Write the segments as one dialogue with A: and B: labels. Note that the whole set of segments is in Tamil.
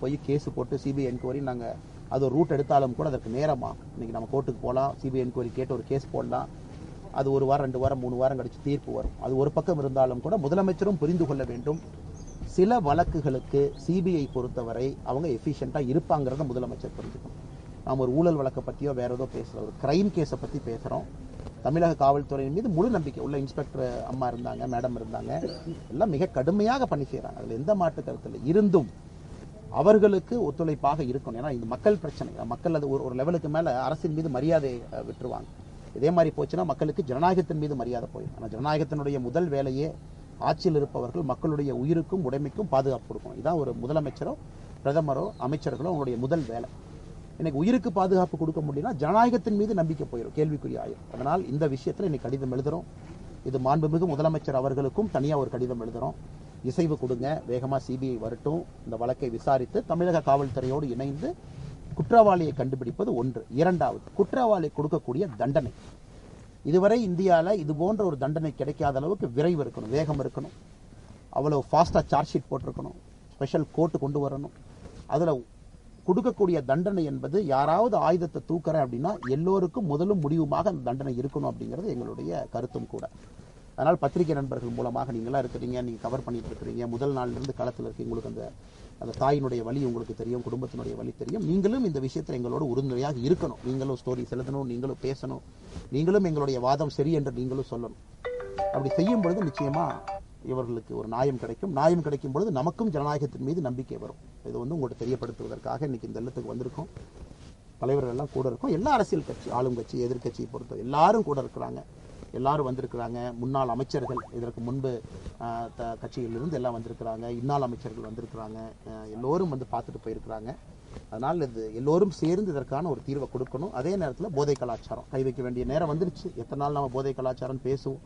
A: போய் கேஸ் போட்டு சிபிஐ என்கொயரி நாங்கள் அது ஒரு ரூட் எடுத்தாலும் கூட அதற்கு நேரமாக இன்னைக்கு நம்ம கோர்ட்டுக்கு போகலாம் சிபிஐ என்கொயரி கேட்டு ஒரு கேஸ் போடலாம். அது ஒரு வாரம் ரெண்டு வாரம் மூணு வாரம் கழிச்சு தீர்ப்பு வரும். அது ஒரு பக்கம் இருந்தாலும் கூட முதலமைச்சரும் புரிந்து கொள்ள வேண்டும். சில வழக்குகளுக்கு சிபிஐ பொறுத்தவரை அவங்க எஃபிஷியண்டாக இருப்பாங்கிறத முதலமைச்சர் புரிஞ்சுக்கணும். நாம் ஒரு ஊழல் வழக்கை பற்றியோ வேறு ஏதோ பேசுகிறோம் ஒரு கிரைம் கேஸை பற்றி பேசுகிறோம் தமிழக காவல்துறையின் மீது முழு நம்பிக்கை உள்ள இன்ஸ்பெக்டர் அம்மா இருந்தாங்க மேடம் இருந்தாங்க. எல்லாம் மிக கடுமையாக பணி செய்கிறாங்க அதில் எந்த மாற்று கருத்தில் இருந்தும் அவர்களுக்கு ஒத்துழைப்பாக இருக்கணும். ஏன்னா இந்த மக்கள் பிரச்சனை. மக்கள் அது ஒரு ஒரு லெவலுக்கு மேல அரசின் மீது மரியாதை விட்டுருவாங்க. இதே மாதிரி போச்சுன்னா மக்களுக்கு ஜனநாயகத்தின் மீது மரியாதை போயிடும். ஆனால் ஜனநாயகத்தினுடைய முதல் வேலையே ஆட்சியில் இருப்பவர்கள் மக்களுடைய உயிருக்கும் உடைமைக்கும் பாதுகாப்பு கொடுக்கணும். இதான் ஒரு முதலமைச்சரோ பிரதமரோ அமைச்சர்களோ அவங்களுடைய முதல் வேலை. இன்னைக்கு உயிருக்கு பாதுகாப்பு கொடுக்க முடியும்னா ஜனநாயகத்தின் மீது நம்பிக்கை போயிடும். கேள்விக்குறி ஆயிரும். அதனால் இந்த விஷயத்தில் இன்னைக்கு கடிதம் எழுதுறோம். இது மாண்புமிகு முதலமைச்சர் அவர்களுக்கும் தனியாக ஒரு கடிதம் எழுதுறோம். இசைவு கொடுங்க. வேகமாக சிபிஐ வரட்டும். இந்த வழக்கை விசாரித்து தமிழக காவல்துறையோடு இணைந்து குற்றவாளியை கண்டுபிடிப்பது ஒன்று. இரண்டாவது குற்றவாளி கொடுக்கக்கூடிய தண்டனை. இதுவரை இந்தியாவில் இது போன்ற ஒரு தண்டனை கிடைக்காத அளவுக்கு விரைவு இருக்கணும் வேகம் இருக்கணும். அவ்வளோ ஃபாஸ்ட்டாக சார்ஜ் ஷீட் போட்டிருக்கணும். ஸ்பெஷல் கோர்ட்டு கொண்டு வரணும். அதில் கொடுக்கக்கூடிய தண்டனை என்பது யாராவது ஆயுதத்தை தூக்குறேன் அப்படின்னா எல்லோருக்கும் முதலும் முடிவுமாக அந்த தண்டனை இருக்கணும் அப்படிங்கிறது எங்களுடைய கருத்தும் கூட. அதனால் பத்திரிகை நண்பர்கள் மூலமாக நீங்களாம் இருக்கிறீங்க நீங்கள் கவர் பண்ணிட்டு இருக்கிறீங்க முதல் நாள்லேருந்து களத்தில் இருக்கு உங்களுக்கு அந்த அந்த தாயினுடைய வழி உங்களுக்கு தெரியும் குடும்பத்தினுடைய வழி தெரியும். நீங்களும் இந்த விஷயத்தில் எங்களோட உறுதுணையாக இருக்கணும். நீங்களும் ஸ்டோரி செலுத்தணும் நீங்களும் பேசணும் நீங்களும் எங்களுடைய வாதம் சரி என்று நீங்களும் சொல்லணும். அப்படி செய்யும் பொழுது நிச்சயமாக இவர்களுக்கு ஒரு நியாயம் கிடைக்கும். நியாயம் கிடைக்கும் பொழுது நமக்கும் ஜனநாயகத்தின் மீது நம்பிக்கை வரும். இது வந்து உங்கள்கிட்ட தெரியப்படுத்துவதற்காக இன்னைக்கு இந்த இல்லத்துக்கு வந்திருக்கோம். தலைவர்கள் எல்லாம் கூட இருக்கும். எல்லா அரசியல் கட்சி ஆளும் கட்சி எதிர்க்கட்சியை பொறுத்த எல்லாரும் கூட இருக்கிறாங்க. எல்லாரும் வந்திருக்கிறாங்க. முன்னாள் அமைச்சர்கள் இதற்கு முன்பு த- கட்சியிலிருந்து எல்லாம் வந்திருக்கிறாங்க. இன்னாள் அமைச்சர்கள் வந்திருக்கிறாங்க. எல்லோரும் வந்து பார்த்துட்டு போயிருக்கிறாங்க. அதனால் இது எல்லோரும் சேர்ந்து இதற்கான ஒரு தீர்வை கொடுக்கணும். அதே நேரத்தில் போதை கலாச்சாரம். கை வைக்க வேண்டிய நேரம் வந்துருச்சு. எத்தனை நாள் நம்ம போதை கலாச்சாரம் பேசுவோம்.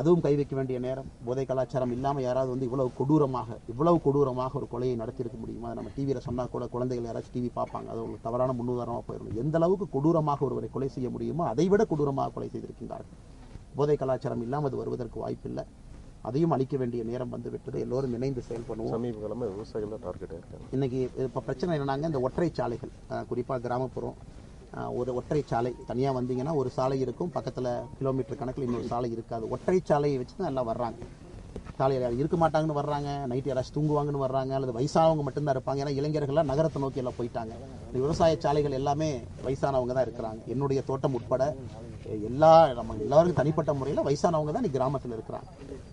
A: அதுவும் கை வைக்க வேண்டிய நேரம். போதை கலாச்சாரம் இல்லாமல் யாராவது வந்து இவ்வளவு கொடூரமாக இவ்வளவு கொடூரமாக ஒரு கொலையை நடத்தியிருக்க முடியுமா? அதை நம்ம டிவியில் சொன்னால் கூட குழந்தைகள் யாராச்சும் டிவி பார்ப்பாங்க. அது ஒரு தவறான முன்னுதாரணமாக போயிடும் எந்த அளவுக்கு கொடூரமாக ஒருவரை கொலை செய்ய முடியுமோ அதை விட கொடூரமாக கொலை செய்திருக்கின்றார்கள். போதை கலாச்சாரம் இல்லாமல் அது வருவதற்கு வாய்ப்பில்லை. அதையும் அளிக்க வேண்டிய நேரம் வந்து விட்டது எல்லோரும் இணைந்து செயல்படுவோம்.
B: சமீப காலமாக விவசாயிகள் தான் டார்கெட்டாக இருக்காங்க.
A: இன்னைக்கு இப்போ பிரச்சனை என்னன்னாங்க? இந்த ஒற்றை சாலைகள் குறிப்பாக கிராமப்புறம் ஒரு ஒற்றை சாலை தனியாக வந்தீங்கன்னா ஒரு சாலை இருக்கும். பக்கத்தில் கிலோமீட்டர் கணக்கில் இன்னொரு சாலை இருக்காது. ஒற்றை சாலையை வச்சு தான் எல்லாம் வர்றாங்க. சாலையில் இருக்க மாட்டாங்கன்னு வர்றாங்க. நைட்டு யாராச்சும் தூங்குவாங்கன்னு வர்றாங்க. அல்லது வயசானவங்க மட்டும்தான் இருப்பாங்க. ஏன்னா இளைஞர்கள்லாம் நகரத்தை நோக்கி எல்லாம் போயிட்டாங்க. விவசாய சாலைகள் எல்லாமே வயசானவங்க தான் இருக்கிறாங்க. என்னுடைய தோட்டம் உட்பட எல்லா நம்ம எல்லாருக்கும் தனிப்பட்ட முறையில் வயசானவங்க தான் இன்னைக்கு கிராமத்தில் இருக்கிறாங்க.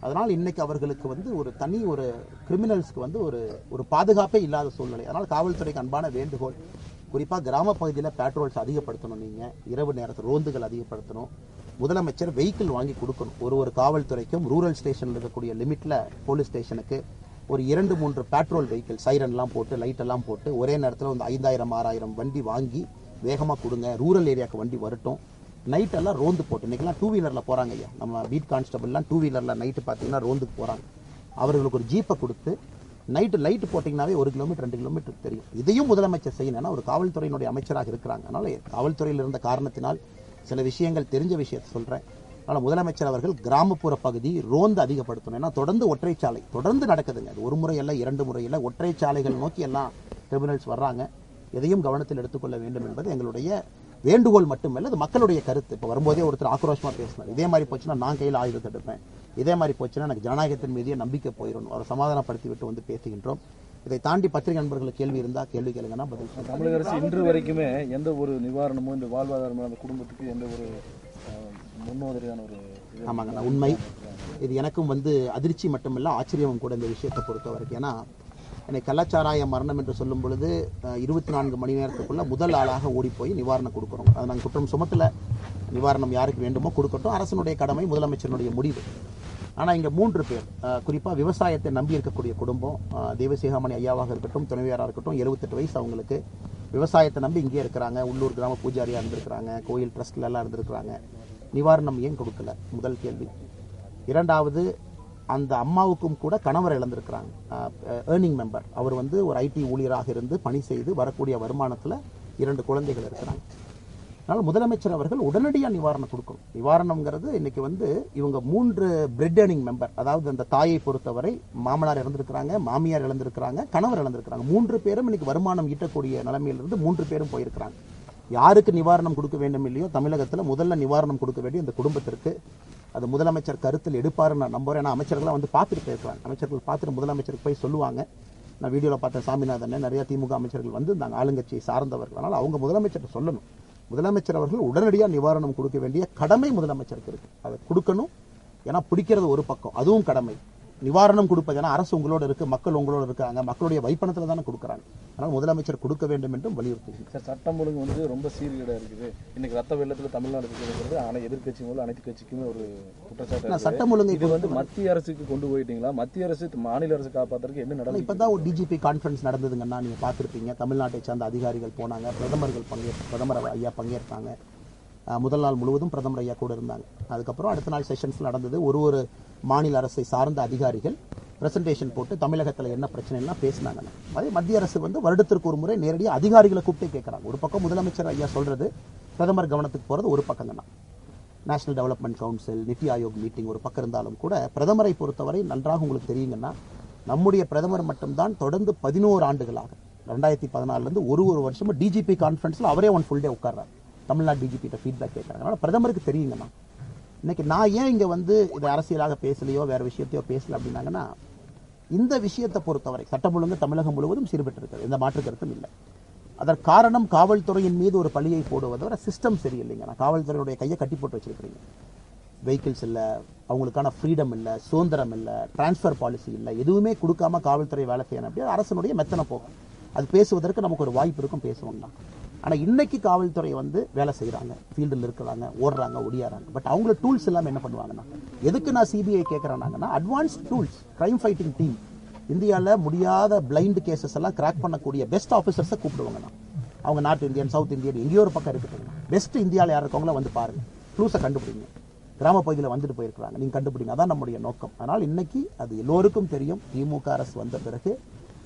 A: அதனால் இன்னைக்கு அவர்களுக்கு வந்து ஒரு தனி ஒரு கிரிமினல்ஸ்க்கு வந்து ஒரு ஒரு பாதுகாப்பே இல்லாத சூழ்நிலை. அதனால் காவல்துறைக்கு அன்பான வேண்டுகோள். குறிப்பாக கிராம பகுதியில் பேட்ரோல்ஸ் அதிகப்படுத்தணும் நீங்கள் இரவு நேரத்தில் ரோந்துகள் அதிகப்படுத்தணும். முதலமைச்சர் வெஹிக்கிள் வாங்கி கொடுக்கணும். ஒரு ஒரு காவல்துறைக்கும் ரூரல் ஸ்டேஷனில் இருக்கக்கூடிய லிமிட்டில் போலீஸ் ஸ்டேஷனுக்கு ஒரு இரண்டு மூன்று பேட்ரோல் வெஹிக்கிள் சைரன்லாம் போட்டு லைட்டெல்லாம் போட்டு ஒரே நேரத்தில் வந்து ஐந்தாயிரம் ஆறாயிரம் வண்டி வாங்கி வேகமாக கொடுங்க. ரூரல் ஏரியாவுக்கு வண்டி வரட்டும். நைட்டெல்லாம் ரோந்து போட்டு இன்றைக்கெல்லாம் டூ வீலரில் போகிறாங்க ஐயா. நம்ம பீட் கான்ஸ்டபிள்லாம் டூ வீலரில் நைட்டு பார்த்தீங்கன்னா ரோந்துக்கு போகிறாங்க அவர்களுக்கு ஒரு ஜீப்பை கொடுத்து நைட்டு லைட் போட்டிங்கனாவே ஒரு கிலோமீட்டர் ரெண்டு கிலோமீட்டர் தெரியும். இதையும் முதலமைச்சர் செய்யணும் ஒரு காவல்துறையினுடைய அமைச்சராக இருக்கிறாங்க. அதனால காவல்துறையில் இருந்த காரணத்தினால் சில விஷயங்கள் தெரிஞ்ச விஷயத்தை சொல்கிறேன் அதனால் முதலமைச்சர் அவர்கள் கிராமப்புற பகுதி ரோந்து அதிகப்படுத்தணும். ஏன்னா தொடர்ந்து ஒற்றை சாலை தொடர்ந்து நடக்குதுங்க. அது ஒரு முறை இல்லை இரண்டு முறை இல்லை ஒற்றை சாலைகள் நோக்கி எல்லாம் கிரிமினல்ஸ் வர்றாங்க. எதையும் கவனத்தில் எடுத்துக்கொள்ள வேண்டும் என்பது எங்களுடைய வேண்டுகோள் மட்டுமல்ல அது மக்களுடைய கருத்து. இப்போ வரும்போதே ஒருத்தர் ஆக்ரோஷமாக பேசினார். இதே மாதிரி போச்சுன்னா நான் கையில் ஆயுதத்தை எடுப்பேன். இதே மாதிரி போச்சுன்னா எனக்கு ஜனநாயகத்தின் மீதே நம்பிக்கை போயிடும் அவரை சமாதானப்படுத்தி விட்டு வந்து பேசுகின்றோம். இதை தாண்டி பத்திரிகை நண்பர்களுக்கு கேள்வி இருந்தால் கேள்வி கேளுங்கன்னா பதில்.
C: தமிழக அரசு இன்று வரைக்குமே எந்த ஒரு நிவாரணமோ இந்த வாழ்வாதாரமோ அந்த குடும்பத்துக்கு எந்த ஒரு முன்மாதிரியான ஒரு இது
A: ஆமாங்க நான் உண்மை. இது எனக்கும் வந்து அதிர்ச்சி மட்டுமில்ல ஆச்சரியமும் கூட இந்த விஷயத்தை பொறுத்த வரைக்கும். ஏன்னா என்னை கள்ளச்சாராய மரணம் என்று சொல்லும் பொழுது இருபத்தி நான்கு மணி நேரத்துக்குள்ள முதல் ஆளாக ஓடி போய் நிவாரணம் கொடுக்குறோம். அது நாங்கள் குற்றம் சுமத்தல. நிவாரணம் யாருக்கு வேண்டுமோ கொடுக்கட்டும். அரசனுடைய கடமை முதலமைச்சருடைய முடிவு. ஆனால் இங்கே மூன்று பேர். குறிப்பாக விவசாயத்தை நம்பி இருக்கக்கூடிய குடும்பம் தேவசிகாமணி ஐயாவாக இருக்கட்டும் துணைவியாராக இருக்கட்டும் எழுபத்தெட்டு வயசு அவங்களுக்கு. விவசாயத்தை நம்பி இங்கே இருக்கிறாங்க உள்ளூர் கிராம பூஜாரியாக இருந்திருக்கிறாங்க கோயில் ட்ரஸ்ட்ல எல்லாம் இருந்திருக்கிறாங்க. நிவாரணம் ஏன் கொடுக்கல? முதல் கேள்வி. இரண்டாவது அந்த அம்மாவுக்கும் கூட கணவர் இழந்திருக்கிறாங்க. ஏர்னிங் மெம்பர் அவர் வந்து ஒரு ஐடி ஊழியராக இருந்து பணி செய்து வரக்கூடிய வருமானத்தில் இரண்டு குழந்தைகள் இருக்கிறாங்க. அதனால் முதலமைச்சர் அவர்கள் உடனடியாக நிவாரணம் கொடுக்கணும். நிவாரணம்ங்கிறது இன்னைக்கு வந்து இவங்க மூன்று பிரெட் ஏர்னிங் மெம்பர் அதாவது அந்த தாயை பொறுத்தவரை மாமனார் இழந்திருக்கிறாங்க மாமியார் இழந்திருக்கிறாங்க கணவர் இழந்திருக்கிறாங்க. மூன்று பேரும் இன்னைக்கு வருமானம் ஈட்டக்கூடிய நிலைமையிலிருந்து மூன்று பேரும் போயிருக்கிறாங்க. யாருக்கு நிவாரணம் கொடுக்க வேண்டும் இல்லையோ தமிழகத்தில் முதல்ல நிவாரணம் கொடுக்க வேண்டிய இந்த குடும்பத்திற்கு அது முதலமைச்சர் கருத்தில் எடுப்பாருன்னு நான் நம்புறேன். ஏன்னா அமைச்சர்கள்லாம் வந்து பார்த்துட்டு போயிருக்கிறாங்க. அமைச்சர்கள் பார்த்துட்டு முதலமைச்சருக்கு போய் சொல்லுவாங்க. நான் வீடியோவில் பார்த்த சாமிநாதன் நிறைய திமுக அமைச்சர்கள் வந்து நாங்கள் ஆளுங்கட்சியை சார்ந்தவர்கள். அதனால் அவங்க முதலமைச்சர்கிட்ட சொல்லணும். முதலமைச்சர் அவர்கள் உடனடியாக நிவாரணம் கொடுக்க வேண்டிய கடமை முதலமைச்சருக்கு இருக்கு. அதை கொடுக்கணும். ஏன்னா பிடிக்கிறது ஒரு பக்கம். அதுவும் கடமை. நிவாரணம் கொடுப்பது. ஏன்னா அரசு உங்களோட இருக்கு மக்கள் உங்களோட இருக்காங்க. மக்களுடைய வைப்பணத்தில் தானே கொடுக்குறாங்க. அதனால் முதலமைச்சர் கொடுக்க வேண்டும் என்றும் வலியுறுத்துகிறேன்.
C: சார் சட்டம் ஒழுங்கு வந்து ரொம்ப சீர்கேடா இருக்குது. இன்னைக்கு ரத்த வெள்ளத்தில் தமிழ்நாடு இருக்குங்கிறது ஆனால் எதிர்க்கட்சி முதல்ல அனைத்து கட்சிக்குமே ஒரு குற்றச்சாட்டு.
A: சட்டம் ஒழுங்கை
C: இது வந்து மத்திய அரசுக்கு கொண்டு போயிட்டீங்களா? மத்திய அரசு மாநில அரசு காப்பாத்துறதுக்கு என்ன நடவடிக்கை?
A: இப்பதான் ஒரு டிஜிபி கான்ஃபரன்ஸ் நடந்ததுங்கன்னா நீங்க பார்த்திருப்பீங்க. தமிழ்நாட்டை சார்ந்த அதிகாரிகள் போனாங்க. பிரதமர்கள் பங்கே பிரதமர் ஐயா பங்கேற்றாங்க. அஹ் முதல் நாள் முழுவதும் பிரதமர் ஐயா கூட இருந்தாங்க. அதுக்கப்புறம் அடுத்த நாள் செஷன்ஸ் நடந்தது. ஒரு ஒரு மாநில அரசை சார்ந்த அதிகாரிகள் பிரசன்டேஷன் போட்டு தமிழகத்தில் என்ன பிரச்சனைலாம் பேசினாங்க அதே மத்திய அரசு வந்து வருடத்திற்கு ஒரு முறை நேரடியாக அதிகாரிகளை கூப்பிட்டு கேட்குறாங்க ஒரு பக்கம் முதலமைச்சர் ஐயா சொல்கிறது பிரதமர் கவனத்துக்கு போகிறது ஒரு பக்கம் தான் national development council NITI Aayog meeting ஒரு பக்கம் இருந்தாலும் கூட பிரதமரை பொறுத்தவரை நன்றாக உங்களுக்கு தெரியுங்கன்னா நம்முடைய பிரதமர் மட்டும்தான் தொடர்ந்து பதினோரு ஆண்டுகளாக ரெண்டாயிரத்தி பதினாலுலேருந்து ஒரு ஒரு வருஷமும் டிஜிபி கான்ஃபரன்ஸில் அவரே ஒன் ஃபுல் டே உட்கார்றாரு. தமிழ்நாடு டிஜிபிட்ட ஃபீட்பேக் கேட்குறாங்க அதனால் பிரதமருக்கு தெரியுங்கண்ணா இன்னைக்கு நான் ஏன் இங்கே வந்து இது அரசியலாக பேசலையோ வேற விஷயத்தையோ பேசல அப்படின்னாங்கன்னா இந்த விஷயத்தை பொறுத்தவரை சட்டம் ஒழுங்கு தமிழகம் முழுவதும் சீர்பெற்றிருக்கிறது. எந்த மாற்று கருத்தும் இல்லை. அதற்கு காரணம் காவல்துறையின் மீது ஒரு பழியை போடுவதை விட சிஸ்டம் சரியில்லைங்க. நான் காவல்துறையுடைய கையை கட்டி போட்டு வச்சிருக்கிறீங்க. வெஹிக்கிள்ஸ் இல்லை அவங்களுக்கான ஃப்ரீடம் இல்லை சுதந்திரம் இல்லை டிரான்ஸ்ஃபர் பாலிசி இல்லை எதுவுமே கொடுக்காம காவல்துறை வேலை செய்யணும் அப்படின்னா அரசனுடைய மெத்தனை போகும். அது பேசுவதற்கு நமக்கு ஒரு வாய்ப்பு இருக்கும் பேசுவோம்னா. ஆனால் இன்னைக்கு காவல்துறை வந்து வேலை செய்கிறாங்க ஃபீல்டில் இருக்கிறாங்க ஓடுறாங்க ஒடியாறாங்க. பட் அவங்கள டூல்ஸ் எல்லாம் என்ன பண்ணுவாங்கன்னா எதுக்கு நான் CBI கேட்குறேன்னாங்கன்னா advance tools crime fighting team இந்தியாவில் முடியாத பிளைண்ட் கேசஸ் எல்லாம் கிராக் பண்ணக்கூடிய பெஸ்ட் ஆஃபீஸர்ஸை கூப்பிடுவாங்கண்ணா. அவங்க நார்த் இந்தியன் சவுத் இந்தியன் எங்கேயோ ஒரு பக்கம் இருக்கட்டும். பெஸ்ட் இந்தியாவில் யார் இருக்கவங்கள வந்து பாருங்கள் க்ளூஸை கண்டுபிடிங்க. கிராம பகுதியில் வந்துட்டு போயிருக்கிறாங்க. நீங்கள் கண்டுபிடிங்க. அதான் நம்முடைய நோக்கம். அதனால் இன்னைக்கு அது எல்லோருக்கும் தெரியும். திமுக அரசு வந்த பிறகு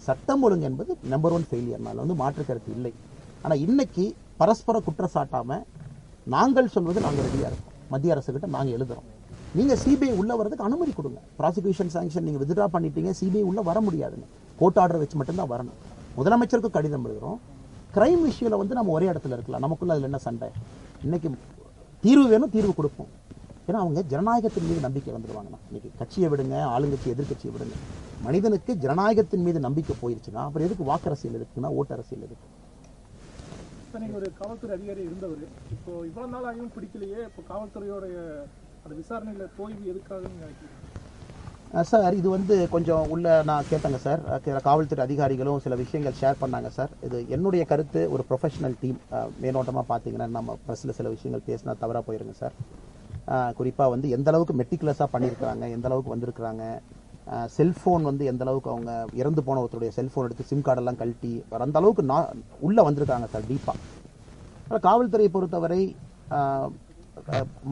A: சட்டம் ஒழுங்கு என்பது நம்பர் ஒன் ஃபெயிலியர்னால வந்து மாற்று கருத்து இல்லை. ஆனால் இன்னைக்கு பரஸ்பர குற்றச்சாட்டாம நாங்கள் சொல்வது நாங்கள் ரெடியாக இருக்கோம். மத்திய அரசு கிட்ட நாங்கள் எழுதுறோம் நீங்கள் சிபிஐ உள்ள வரதுக்கு அனுமதி கொடுங்க. ப்ராசிக்யூஷன் சாங்ஷன் நீங்கள் வித்ட்ரா பண்ணிட்டீங்க சிபிஐ உள்ள வர முடியாதுங்க கோர்ட் ஆர்டர் வச்சு மட்டும்தான் வரணும். முதலமைச்சருக்கு கடிதம் எழுதுறோம். கிரைம் இஷ்யூவில் வந்து நம்ம ஒரே இடத்துல இருக்கலாம். நமக்குள்ள அதில் என்ன சண்டை? இன்னைக்கு தீர்வு வேணும் தீர்வு கொடுப்போம். ஏன்னா அவங்க ஜனநாயகத்தின் மீது நம்பிக்கை வந்துடுவாங்கண்ணா இன்னைக்கு கட்சியை விடுங்க ஆளுங்கட்சி எதிர்க்கட்சியை விடுங்க. மனிதனுக்கு ஜனநாயகத்தின் மீது நம்பிக்கை போயிருச்சுன்னா அப்புறம் எதுக்கு வாக்கு அரசியல் இருக்குன்னா ஓட்டு
D: சார் நீங்கள் ஒரு காவல்துறை அதிகாரி இருந்தவர். இப்போ இவ்வளோ நாள் ஆகியும் பிடிக்கலையே இப்போ காவல்துறையோடைய அந்த விசாரணையில் தோய்வு எதுக்காகன்னு நினைக்கிறீங்க?
A: சார் இது வந்து கொஞ்சம் உள்ள நான் கேட்டேங்க சார். காவல்துறை அதிகாரிகளும் சில விஷயங்கள் ஷேர் பண்ணாங்க சார். இது என்னுடைய கருத்து ஒரு ப்ரொஃபஷனல் டீம் மேலோட்டமாக பார்த்தீங்கன்னா நம்ம ப்ரெஸ்ஸில் சில விஷயங்கள் பேசினா தவறாக போயிருங்க சார். குறிப்பாக வந்து எந்த அளவுக்கு மெட்டிகுலஸாக பண்ணியிருக்கிறாங்க எந்த அளவுக்கு வந்திருக்கிறாங்க செல்ஃபோன் வந்து எந்த அளவுக்கு அவங்க இறந்து போன ஒருத்தருடைய செல்ஃபோன் எடுத்து சிம் கார்டெல்லாம் கழட்டி அந்த அளவுக்கு நான் உள்ளே வந்திருக்காங்க சார் டீப்பாக ஆனால் காவல்துறையை பொறுத்தவரை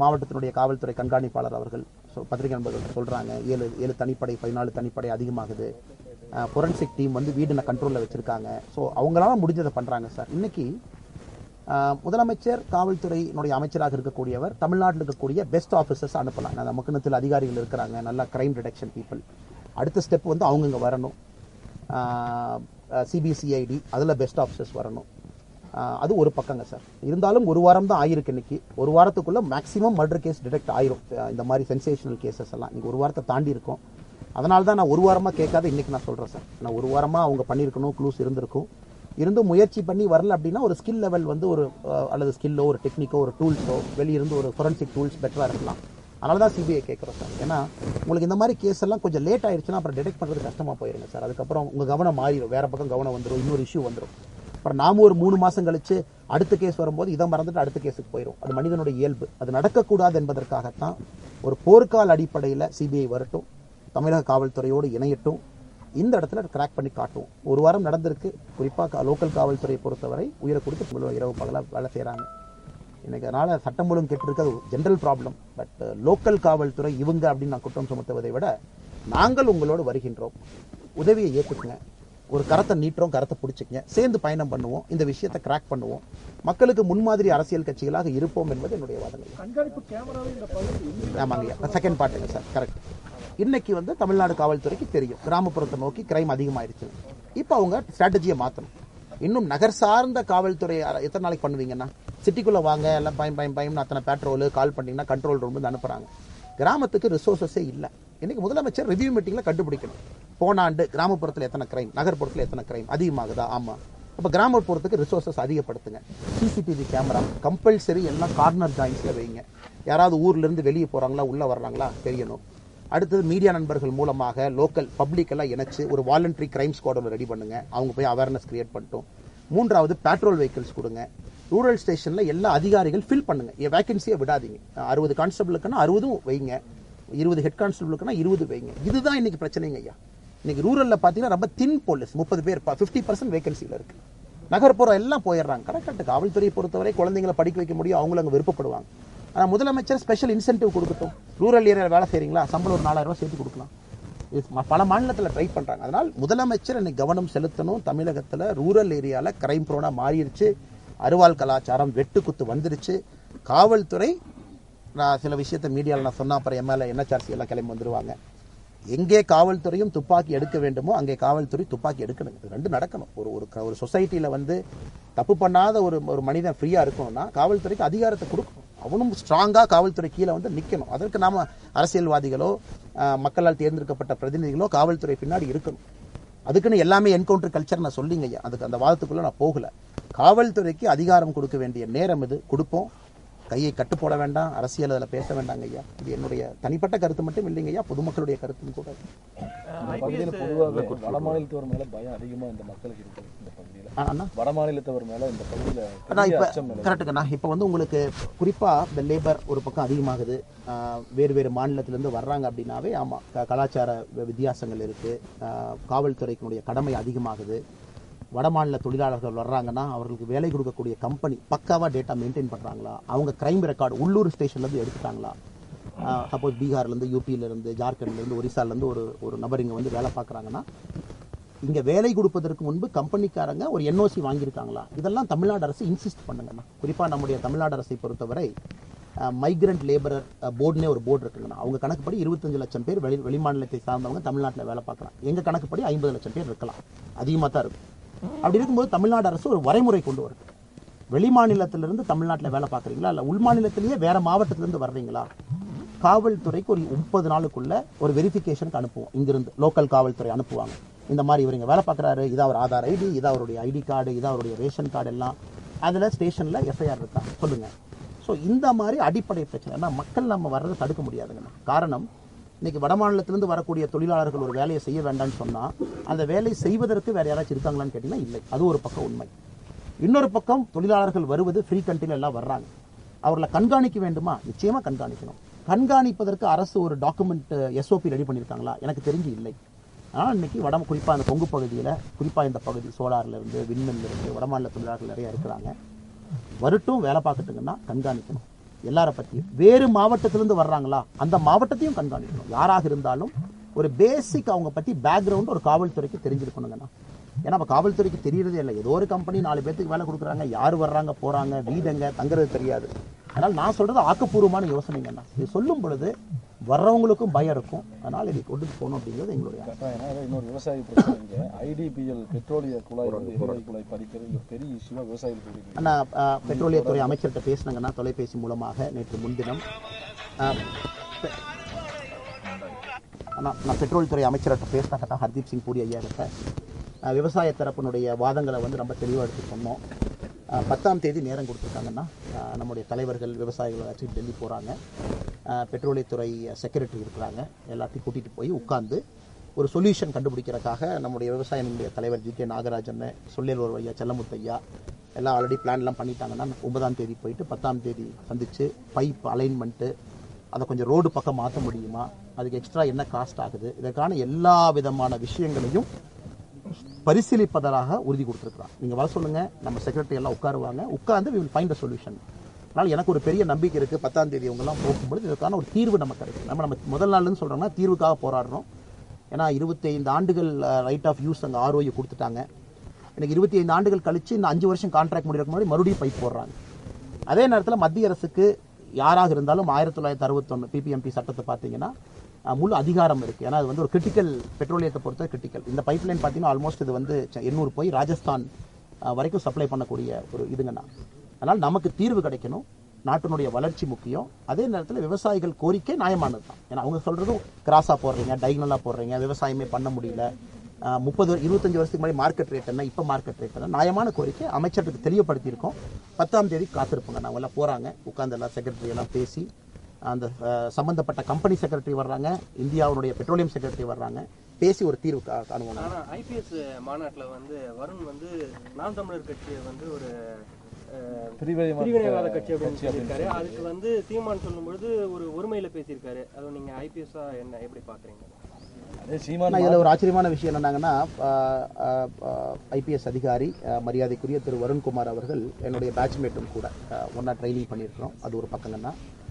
A: மாவட்டத்தினுடைய காவல்துறை கண்காணிப்பாளர் அவர்கள் ஸோ பத்திரிகை நண்பர்கள் சொல்கிறாங்க ஏழு ஏழு தனிப்படை பதினாலு தனிப்படை அதிகமாகுது. ஃபொரன்சிக் டீம் வந்து வீடு கண்ட்ரோலில் வச்சுருக்காங்க. ஸோ அவங்களால முடிஞ்சதை பண்ணுறாங்க சார் இன்னைக்கு முதலமைச்சர் காவல்துறையினுடைய அமைச்சராக இருக்கக்கூடியவர் தமிழ்நாட்டில் இருக்கக்கூடிய பெஸ்ட் ஆஃபீஸர்ஸ் அனுப்பலாம். அந்த மக்கணத்தில் அதிகாரிகள் இருக்கிறாங்க. நல்லா கிரைம் டிடெக்ஷன் பீப்புள் அடுத்த ஸ்டெப் வந்து அவங்க இங்கே வரணும். சிபிசிஐடி அதில் பெஸ்ட் ஆஃபீஸர்ஸ் வரணும். அது ஒரு பக்கங்க சார் இருந்தாலும் ஒரு வாரம் தான் ஆயிருக்கு இன்னைக்கு. ஒரு வாரத்துக்குள்ளே மேக்ஸிமம் மர்டர் கேஸ் டிடெக்ட் ஆயிரும். இந்த மாதிரி சென்சேஷனல் கேசஸ் எல்லாம். இன்னைக்கு ஒரு வாரத்தை தாண்டி இருக்கும். அதனால தான் நான் ஒரு வாரமாக கேட்காத இன்னைக்கு நான் சொல்கிறேன் சார் நான் ஒரு வாரமாக அவங்க பண்ணியிருக்கணும் க்ளூஸ் இருந்திருக்கும். இருந்தும் முயற்சி பண்ணி வரல அப்படின்னா ஒரு ஸ்கில் லெவல் வந்து ஒரு அல்லது ஸ்கில்லோ ஒரு டெக்னிக்கோ ஒரு டூல்ஸோ வெளியிருந்து ஒரு ஃபொரன்சிக் டூல்ஸ் பெட்டராக இருக்கலாம். அதனால தான் சிபிஐ கேட்குறோம் சார். ஏன்னா உங்களுக்கு இந்த மாதிரி கேஸ் எல்லாம் கொஞ்சம் லேட் ஆயிடுச்சுன்னா அப்புறம் டிடெக்ட் பண்ணுறது கஷ்டமாக போயிருங்க சார். அதுக்கப்புறம் உங்கள் கவனம் மாறிடும் வேறு பக்கம் கவனம் வந்துடும் இன்னொரு இஷ்யூ வந்துடும் அப்புறம் நாம ஒரு மூணு மாதம் கழிச்சு அடுத்த கேஸ் வரும்போது இதை மறந்துட்டு அடுத்த கேஸுக்கு போயிடும் அது மனிதனுடைய இயல்பு. அது நடக்கக்கூடாது என்பதற்காகத்தான் ஒரு போர்க்கால அடிப்படையில் சிபிஐ வரட்டும். தமிழக காவல்துறையோடு இணையட்டும். இந்த இடத்துல கிராக் பண்ணி காட்டுவோம். ஒரு வாரம் நடந்திருக்கு. குறிப்பாக லோக்கல் காவல்துறையை பொறுத்தவரை உயிரை கொடுத்து இரவு பகலாக வேலை செய்கிறாங்க இன்னைக்கு அதனால சட்டம் ஒழுங்கு கெட்டிருக்கு அது ஜென்ரல் ப்ராப்ளம் பட் லோக்கல் காவல்துறை இவங்க அப்படின்னு நான் குற்றம் சுமத்துவதை விட நாங்கள் உங்களோடு வருகின்றோம். உதவியை ஏற்றுக்குங்க ஒரு கரத்தை நீட்டுறோம் கரத்தை பிடிச்சிக்கங்க. சேர்ந்து பயணம் பண்ணுவோம். இந்த விஷயத்தை கிராக் பண்ணுவோம். மக்களுக்கு முன்மாதிரி அரசியல் கட்சிகளாக இருப்போம் என்பது என்னுடைய வாதங்கள்.
D: கண்காணிப்பு கேமராவே இந்த பகுதியில்
A: ஆமாங்க செகண்ட் பார்ட்டுங்க சார் கரெக்ட் இன்னைக்கு வந்து தமிழ்நாடு காவல்துறைக்கு தெரியும். கிராமப்புறத்தை நோக்கி கிரைம் அதிகமாயிருச்சு. இப்போ அவங்க ஸ்ட்ராட்டஜியை மாற்றணும் இன்னும் நகர் சார்ந்த காவல்துறை எத்தனை நாளைக்கு பண்ணுவீங்கன்னா? சிட்டிக்குள்ளே வாங்க எல்லாம் பயம் பயம் பயம் அத்தனை பேட்ரோலு கால் பண்ணிங்கன்னா கண்ட்ரோல் ரூம் வந்து கிராமத்துக்கு ரிசோர்ஸஸே இல்லை. இன்னைக்கு முதலமைச்சர் ரிவ்யூ மீட்டிங்கில் கண்டுபிடிக்கணும். போன ஆண்டு கிராமப்புறத்தில் எத்தனை கிரைம் நகர்ப்புறத்தில் எத்தனை கிரைம் அதிகமாகுதா? ஆமாம் இப்போ கிராமப்புறத்துக்கு ரிசோர்ஸஸ் அதிகப்படுத்துங்க. சிசிடிவி கேமரா கம்பல்சரி எல்லாம் கார்னர் ஜாயின்ஸில் வைங்க. யாராவது ஊர்லேருந்து வெளியே போகிறாங்களா உள்ளே வர்றாங்களா தெரியணும். அடுத்தது மீடியா நண்பர்கள் மூலமாக லோக்கல் பப்ளிக் எல்லாம் இணைச்சு ஒரு வாலண்டரி கிரைம் ஸ்குவாட் ஒன்று ரெடி பண்ணுங்க. அவங்க போய் அவேர்னஸ் கிரியேட் பண்ணிட்டோம். மூன்றாவது பேட்ரோல் வெஹிக்கிள்ஸ் கொடுங்க. ரூரல் ஸ்டேஷன்ல எல்லா அதிகாரிகள் ஃபில் பண்ணுங்க. வேகன்சியை விடாதீங்க. அறுபது கான்ஸ்டபிளுக்குன்னா அறுபதும் வைங்க. இருபது ஹெட் கான்ஸ்டபிளுக்குன்னா இருபது வைங்க. இதுதான் இன்னைக்கு பிரச்சனைங்க ஐயா. இன்னைக்கு ரூரல்ல பாத்தீங்கன்னா ரொம்ப தின் போலீஸ் முப்பது பேர் ஃபிஃப்டி பர்சன்ட் வேகன்சியில் இருக்கு. நகர்ப்புறம் எல்லாம் போயிடுறாங்க. கரெக்டாக காவல்துறையை பொறுத்தவரை குழந்தைங்களை படிக்க வைக்க முடியும். அவங்களும் அங்கே விருப்பப்படுவாங்க. ஆனால் முதலமைச்சர் ஸ்பெஷல் இன்சென்டிவ் கொடுக்கட்டும். ரூரல் ஏரியாவில் வேலை செய்கிறீங்களா சம்பளம் ஒரு நாலாயிரம் சேர்த்து கொடுக்கலாம். இது பல மாநிலத்தில் ட்ரை பண்ணுறாங்க அதனால் முதலமைச்சர் இன்னைக்கு கவனம் செலுத்தணும். தமிழகத்தில் ரூரல் ஏரியாவில் கிரைம் ப்ரோனாக மாறிடுச்சு. அருவாள் கலாச்சாரம் வெட்டுக்குத்து வந்துருச்சு. காவல்துறை நான் சில விஷயத்த மீடியாவில் நான் சொன்னால் அப்புறம் எம்எல்ஏ என்எச்ஆர்சி எல்லாம் கிளம்பி வந்துடுவாங்க எங்கே காவல்துறையும் துப்பாக்கி எடுக்க வேண்டுமோ அங்கே காவல்துறை துப்பாக்கி எடுக்கணும். இது ரெண்டு நடக்கணும். ஒரு ஒரு க- ஒரு சொசைட்டியில் வந்து தப்பு பண்ணாத ஒரு ஒரு மனிதன் ஃப்ரீயாக இருக்கணும்னா காவல்துறைக்கு அதிகாரத்தை கொடுக்கணும். அவனும் ஸ்ட்ராங்காக காவல்துறை கீழே வந்து நிற்கணும் அதற்கு நாம் அரசியல்வாதிகளோ மக்களால் தேர்ந்தெடுக்கப்பட்ட பிரதிநிதிகளோ காவல்துறை பின்னாடி இருக்கணும். அதுக்குன்னு எல்லாமே என்கவுண்டர் கல்ச்சர் நான் சொல்லிங்க ஐயா. அதுக்கு அந்த வாதத்துக்குள்ளே நான் போகல. காவல்துறைக்கு அதிகாரம் கொடுக்க வேண்டிய நேரம் இது. கொடுப்போம். கையை கட்டு போட வேண்டாம் அரசியல் அதில் பேச வேண்டாங்க ஐயா. இது என்னுடைய தனிப்பட்ட கருத்து மட்டும் இல்லைங்க ஐயா. பொதுமக்களுடைய கருத்தும் கூட.
C: இந்த பகுதியில் பொதுவாகவே வட மாநிலத்தவர் மேல பயம் அதிகமா இந்த மக்களுக்கு இருக்குது இந்த பகுதியில. வட மாநிலத்தவர் மேல இந்த பகுதியில
A: இப்போ
C: நிலவுது.
A: கரெக்டுங்கண்ணா இப்போ வந்து உங்களுக்கு குறிப்பாக இந்த லேபர் ஒரு பக்கம் அதிகமாகுது. வேறு வேறு மாநிலத்திலேருந்து வர்றாங்க அப்படின்னாவே ஆமாம் கலாச்சார வித்தியாசங்கள் இருக்குது காவல்துறைக்கினுடைய கடமை அதிகமாகுது. வடமாநில தொழிலாளர்கள் வர்றாங்கன்னா அவர்களுக்கு வேலை கொடுக்கக்கூடிய கம்பெனி பக்காவாக டேட்டா மெயின்டைன் பண்ணுறாங்களா அவங்க கிரைம் ரெக்கார்டு உள்ளூர் ஸ்டேஷன்லேருந்து எடுத்துட்டாங்களா? சப்போஸ் பீகார்லேருந்து யூபியிலேருந்து ஜார்க்கண்ட்லேருந்து ஒரிசாலேருந்து ஒரு ஒரு நபர் இங்கே வந்து வேலை பார்க்குறாங்கன்னா இங்கே வேலை கொடுப்பதற்கு முன்பு கம்பெனிக்காரங்க ஒரு என்ஓசி வாங்கியிருக்காங்களா? இதெல்லாம் தமிழ்நாடு அரசு இன்சிஸ்ட் பண்ணுங்கண்ணா. குறிப்பாக நம்முடைய தமிழ்நாடு அரசை பொறுத்தவரை மைக்ரண்ட் லேபரர் போர்டுனே ஒரு போர்டு இருக்குங்கண்ணா. அவங்க கணக்குப்படி இருபத்தஞ்சு லட்சம் பேர் வெளி வெளிமாநிலத்தை சார்ந்தவங்க தமிழ்நாட்டில் வேலை பார்க்குறாங்க எங்கள் கணக்குப்படி ஐம்பது லட்சம் பேர் இருக்கலாம். அதிகமாக தான் இருக்கும். அப்படி இருக்கும்போது தமிழ்நாடு அரசு ஒரு வரைமுறை கொண்டு வருது வெளிமாநிலத்திலிருந்து தமிழ்நாட்டில் வேலை பார்க்குறீங்களா? இல்லை உள்மாநிலத்திலேயே வேற மாவட்டத்திலிருந்து வர்றீங்களா? காவல்துறைக்கு ஒரு முப்பது நாளுக்குள்ள ஒரு வெரிஃபிகேஷனுக்கு அனுப்புவோம். இங்கிருந்து லோக்கல் காவல்துறை அனுப்புவாங்க. இந்த மாதிரி இவர் இங்கே வேலை பார்க்குறாரு. இதா ஒரு ஆதார் ஐடி இதா அவருடைய ஐடி கார்டு இதா அவருடைய ரேஷன் கார்டு எல்லாம். அதில் ஸ்டேஷனில் எஃப்ஐஆர் இருக்கா? சொல்லுங்க. ஸோ இந்த மாதிரி அடிப்படை பிரச்சனை. மக்கள் நம்ம வர்றதை தடுக்க முடியாதுங்கண்ணா. காரணம் இன்னைக்கு வட மாநிலத்திலிருந்து வரக்கூடிய தொழிலாளர்கள் ஒரு வேலையை செய்ய வேண்டாம்னு சொன்னால் அந்த வேலை செய்வதற்கு வேறு யாராச்சும் இருக்காங்களான்னு கேட்டிங்கன்னா இல்லை. அது ஒரு பக்கம் உண்மை. இன்னொரு பக்கம் தொழிலாளர்கள் வருவது ஃப்ரீ கண்ட்ரியில் எல்லாம் வர்றாங்க. அவர்களை கண்காணிக்க வேண்டுமா? நிச்சயமாக கண்காணிக்கணும். கண்காணிப்பதற்கு அரசு ஒரு டாக்குமெண்ட் எஸ்ஓபி ரெடி பண்ணியிருக்காங்களா எனக்கு தெரிஞ்சு இல்லை. ஆனால் இன்னைக்கு வட குறிப்பாக அந்த கொங்கு பகுதியில் குறிப்பாக இந்த பகுதி சோலார்லேருந்து இருந்து வடமாநில தொழிலாளர்கள் நிறைய இருக்கிறாங்க. வரட்டும் வேலை பார்க்கட்டுங்கன்னா கண்காணிக்கணும். எல்லார பற்றியும் வேறு மாவட்டத்திலிருந்து வர்றாங்களா? அந்த மாவட்டத்தையும் கண்காணிக்கணும். யாராக இருந்தாலும் ஒரு பேசிக் அவங்க பத்தி பேக்ரவுண்ட் ஒரு காவல்துறைக்கு தெரிஞ்சிருக்கணுங்கண்ணா ஏன்னா நம்ம காவல்துறைக்கு தெரியறதே இல்லை. ஏதோ ஒரு கம்பெனி நாலு பேத்துக்கு வேலை கொடுக்குறாங்க. யார் வர்றாங்க போறாங்க வீடெங்க தங்குறது தெரியாது. அதனால நான் சொல்றது ஆக்கப்பூர்வமான யோசனைங்கண்ணா இது சொல்லும் பொழுது வர்றவங்களுக்கும் பயம் இருக்கும். அதனால இதை கொண்டுட்டு போகணும் அப்படிங்கிறது எங்களுடைய
C: இன்னொரு விவசாயி பிரச்சனை ஐடிபிஎல் பெட்ரோலிய குழாய் எரிவாயு குழாய் இங்க பெரிய இஷ்யூவா விவசாயிகளுக்கு இருக்கு
A: அண்ணா அஹ், பெட்ரோலியத்துறை அமைச்சர்கிட்ட பேசினாங்கன்னா தொலைபேசி மூலமாக நேற்று முன்தினம். நான் பெட்ரோல் துறை அமைச்சர்கிட்ட பேசினாக்கா ஹர்தீப் சிங் பூரி ஐயா கிட்ட விவசாய தரப்பினுடைய வாதங்களை வந்து ரொம்ப தெளிவாக எடுத்து சொன்னோம் பத்தாம் தேதி நேரம் கொடுத்துருக்காங்கன்னா நம்முடைய தலைவர்கள் விவசாயிகள் வச்சு டெல்லி போகிறாங்க பெட்ரோலியத்துறை செக்ரட்டரி இருக்கிறாங்க. எல்லாத்தையும் கூட்டிகிட்டு போய் உட்காந்து ஒரு சொல்யூஷன் கண்டுபிடிக்கிறதுக்காக நம்முடைய விவசாயினுடைய தலைவர் ஜி கே நாகராஜன் சொல்லியல் ஐயா செல்லமுத்தையா எல்லாம் ஆல்ரெடி பிளான்லாம் பண்ணிட்டாங்கன்னா ஒன்பதாம் தேதி போயிட்டு பத்தாம் தேதி சந்தித்து பைப் அலைன்மெண்ட்டு அதை கொஞ்சம் ரோடு பக்கம் மாற்ற முடியுமா? அதுக்கு எக்ஸ்ட்ரா என்ன காஸ்ட் ஆகுது? இதற்கான எல்லா விதமான விஷயங்களையும் பரிசீலிப்பதாக உறுதி கொடுத்துருக்குறான் நீங்கள் வர சொல்லுங்கள் நம்ம செக்ரட்டரி எல்லாம் உட்காருவாங்க. உட்காந்து we will find a solution அதனால் எனக்கு ஒரு பெரிய நம்பிக்கை இருக்குது பத்தாம் தேதி இவங்கெல்லாம் போகும்பொழுது இதற்கான ஒரு தீர்வு நமக்கு கிடைக்கும். நம்ம நம்ம முதல் நாள்னு சொல்கிறோம்னா தீர்வுக்காக போராடுறோம். ஏன்னா 25 ஆண்டுகள் ரைட் ஆஃப் யூஸ் அங்கே ஆர்ஓயை கொடுத்துட்டாங்க. எனக்கு 25 ஆண்டுகள் கழித்து இந்த அஞ்சு வருஷம் கான்ட்ராக்ட் முடிக்கிறதுக்கு முன்னாடி மறுபடியும் பைப் போடுறாங்க. அதே நேரத்தில் மத்திய அரசுக்கு யாராக இருந்தாலும் ஆயிரத்தி தொள்ளாயிரத்தி அறுபத்தொன்று பிபிஎம்பி சட்டத்தை பார்த்தீங்கன்னா முழு அதிகாரம் இருக்குது ஏன்னா அது வந்து ஒரு கிரிட்டிக்கல் பெட்ரோலியத்தை பொறுத்த கிரிட்டிக்கல் இந்த பைப் லைன் பார்த்தீங்கன்னா ஆல்மோஸ்ட் இது வந்து எண்ணூறு போய் ராஜஸ்தான் வரைக்கும் சப்ளை பண்ணக்கூடிய ஒரு இதுங்கண்ணா அதனால் நமக்கு தீர்வு கிடைக்கணும். நாட்டினுடைய வளர்ச்சி முக்கியம். அதே நேரத்தில் விவசாயிகள் கோரிக்கை நியாயமானது தான். ஏன்னா அவங்க சொல்கிறதும் கிராஸாக போடுறீங்க டைகனலாக போடுறீங்க விவசாயமே பண்ண முடியல. முப்பது இருபத்தஞ்சு வருஷத்துக்கு முன்னாடி மார்க்கெட் ரேட் என்ன இப்போ மார்க்கெட் ரேட் என்ன? நியாயமான கோரிக்கை அமைச்சருக்கு தெளிவுபடுத்தியிருக்கோம். பத்தாம் தேதி காத்திருப்போங்க. நாங்கள் எல்லாம் போகிறாங்க உட்காந்து எல்லாம் செக்ரட்டரி எல்லாம் பேசி அந்த சம்பந்தப்பட்ட கம்பெனி செக்ரட்டரி வர்றாங்க. இந்தியாவுடைய பெட்ரோலியம் செக்ரட்டரி வர்றாங்க. பேசி ஒரு தீர்வு கா- காணுவோம்.
E: ஐபிஎஸ் மாநாட்டில் வந்து வருண் வந்து நாம் தமிழர் கட்சியை வந்து ஒரு
C: பிரிவினைவாத
E: கட்சி அப்படின்னு சொல்லியிருக்காரு. அதுக்கு வந்து சீமான் சொல்லும்பொழுது ஒரு ஒருமையில பேசியிருக்காரு. அது நீங்க ஐபிஎஸ்ஸா என்ன எப்படி பாக்குறீங்க?
C: அதே சீமான்
A: ஆனால் இதில் ஒரு ஆச்சரியமான விஷயம் என்னன்னாங்கன்னா ஐபிஎஸ் அதிகாரி மரியாதைக்குரிய திரு வருண்குமார் அவர்கள் என்னுடைய பேட்ச்மேட்டும் கூட ஒன்றா ட்ரைனிங் பண்ணியிருக்கிறோம். அது ஒரு பக்கங்கன்னா அஹ்,